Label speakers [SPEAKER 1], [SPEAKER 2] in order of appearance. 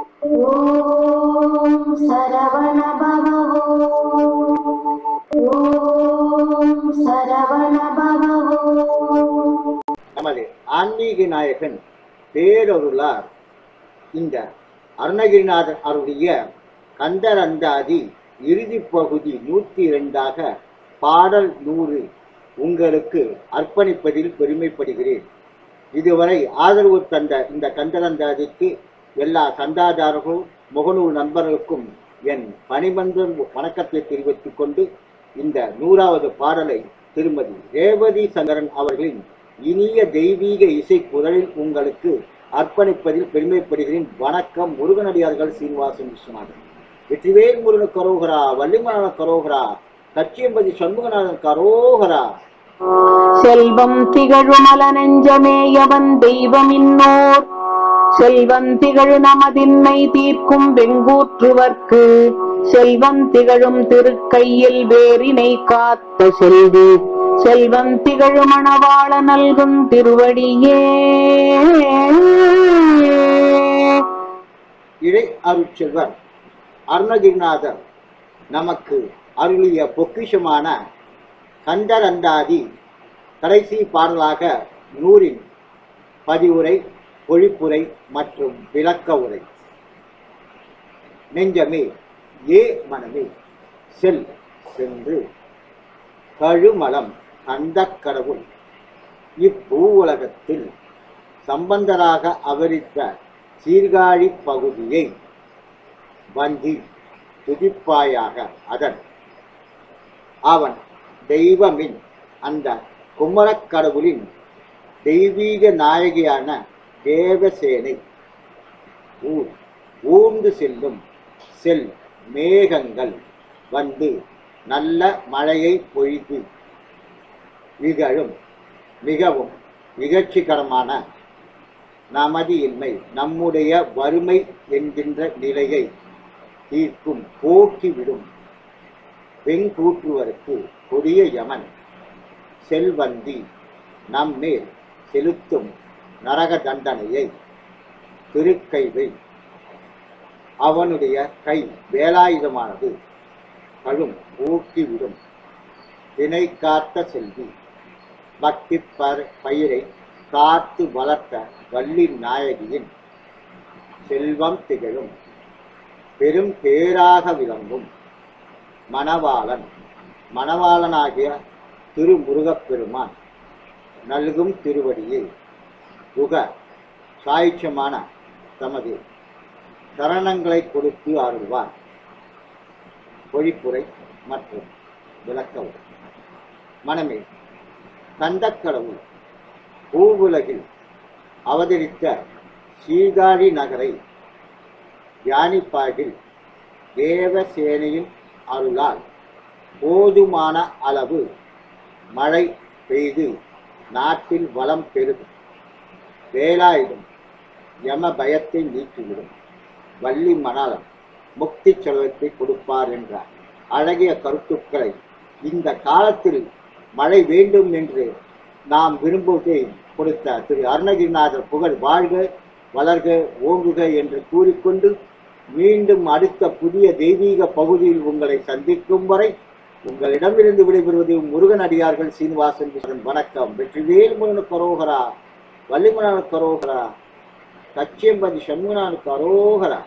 [SPEAKER 1] ஓம் சரவண பவோ ஓம் சரவண பவோ
[SPEAKER 2] நமது ஆன்மீக நாயகன் பேரொருளார் இந்த அருணகிரிநாதர் அருடைய கந்தரந்தாதி இறுதி பகுதி நூற்றி இரண்டாக பாடல் நூறு உங்களுக்கு அர்ப்பணிப்பதில் பெருமைப்படுகிறேன். இதுவரை ஆதரவு தந்த இந்த கந்தரந்தாதிக்கு எல்லா சந்தாதாரர்களும் முகநூல் நண்பர்களுக்கும் என் பணிமன்ற வணக்கத்தை தெரிவித்துக் கொண்டு இந்த நூறாவது பாடலை திருமதி ரேவதி சங்கரன் அவர்களின் இனிய தெய்வீக இசை குரலில் உங்களுக்கு அர்ப்பணிப்பதில் பெருமைப்படுகிறேன். வணக்கம் முருகனடியார்கள் சீனிவாசன் விஸ்வநாதன். வெற்றிவேல் முருகன் கரோகரா வள்ளிமலன கரோகரா கச்சியம்பதி சண்முகநாதன் கரோகரா.
[SPEAKER 3] செல்வம் திகழுமல நெஞ்சமேயவன் தெய்வம் இன்னோர். செல்வம் திகழ் நமதின்மை தீர்க்கும் வெங்கூற்றுவர்க்கு. செல்வம் திகழும் திருக்கையில் வேரினை காத்த செல்வி. செல்வம் திகழும் மணவாள நல்கும் திருவடியே.
[SPEAKER 2] இறை அருட்செல்வர் அருணகிரிநாதர் நமக்கு அருளிய பொக்கிஷமான கந்தரந்தாதி கடைசி பாடலாக நூறின் பதிவுரை பொழிப்புரை மற்றும் விளக்க உரை. நெஞ்சமே ஏ மனமே செல் சென்று கழுமலம் கந்தக் கடவுள். இப்பூ உலகத்தில் சம்பந்தராக அவரித்த சீர்காழி பகுதியை வந்தி துதிப்பாயாக அதன் அவன் தெய்வமின் அந்த குமரக் கடவுளின் தெய்வீக நாயகியான தேவசேனை. ஊர் ஊர்ந்து செல்லும் செல் மேகங்கள் வந்து நல்ல மழையை பொழிந்து இகழும் மிகவும் நிகழ்ச்சிகரமான நமது இன்மை நம்முடைய வறுமை என்கின்ற நிலையை தீர்க்கும் போக்கிவிடும். வெங்கூற்றுவருக்கு கொடிய யமன் செல்வந்தி நம்மேல் செலுத்தும் நரக தண்டனையை திருக்கைவை. அவனுடைய கை வேலாயுதமானது கழும் ஊக்கிவிடும். தினை காத்த செல்வி பக்தி பயிரை காத்து வளர்த்த வள்ளி நாயகியின் செல்வம் திகழும். பெரும் பேராக விளங்கும் மணவாளன் மணவாளனாகிய திருமுருகப்பெருமான் நல்கும் திருவடியில் புக சாயிச்சமான தமது சரணங்களை கொடுத்து அருள்வார். பொழிப்புரை மற்றும் விளக்கவும் மனமே கந்தக்கடவுள் பூவுலகில் அவதரித்த சீர்காழி நகரை தியானிப்பாகில் தேவசேனையின் அருளால் போதுமான அளவு மழை பெய்து நாட்டில் வளம் பெருகும் வேலாயுதம். யம பயத்தை நீக்கிவிடும். வள்ளி மணாலம் முக்தி செல்வத்தை கொடுப்பார் என்றார். அழகிய கருத்துக்களை இந்த காலத்தில் மழை வேண்டும் என்று நாம் விரும்புவதை கொடுத்த திரு அருணகிரிநாதர் புகழ் வாழ்க வளர்க ஓங்குக என்று கூறிக்கொண்டு மீண்டும் அடுத்த புதிய தெய்வீக பகுதியில் உங்களை சந்திக்கும் வரை உங்களிடமிருந்து விடைபெறுவது முருகன் அடியார்கள் சீனிவாசன் வணக்கம். வெற்றிவேல் முருகன் பரோகரா வள்ளிமணனு கரோகரா கச்சியம்பதி சண்முகனானு கரோகரா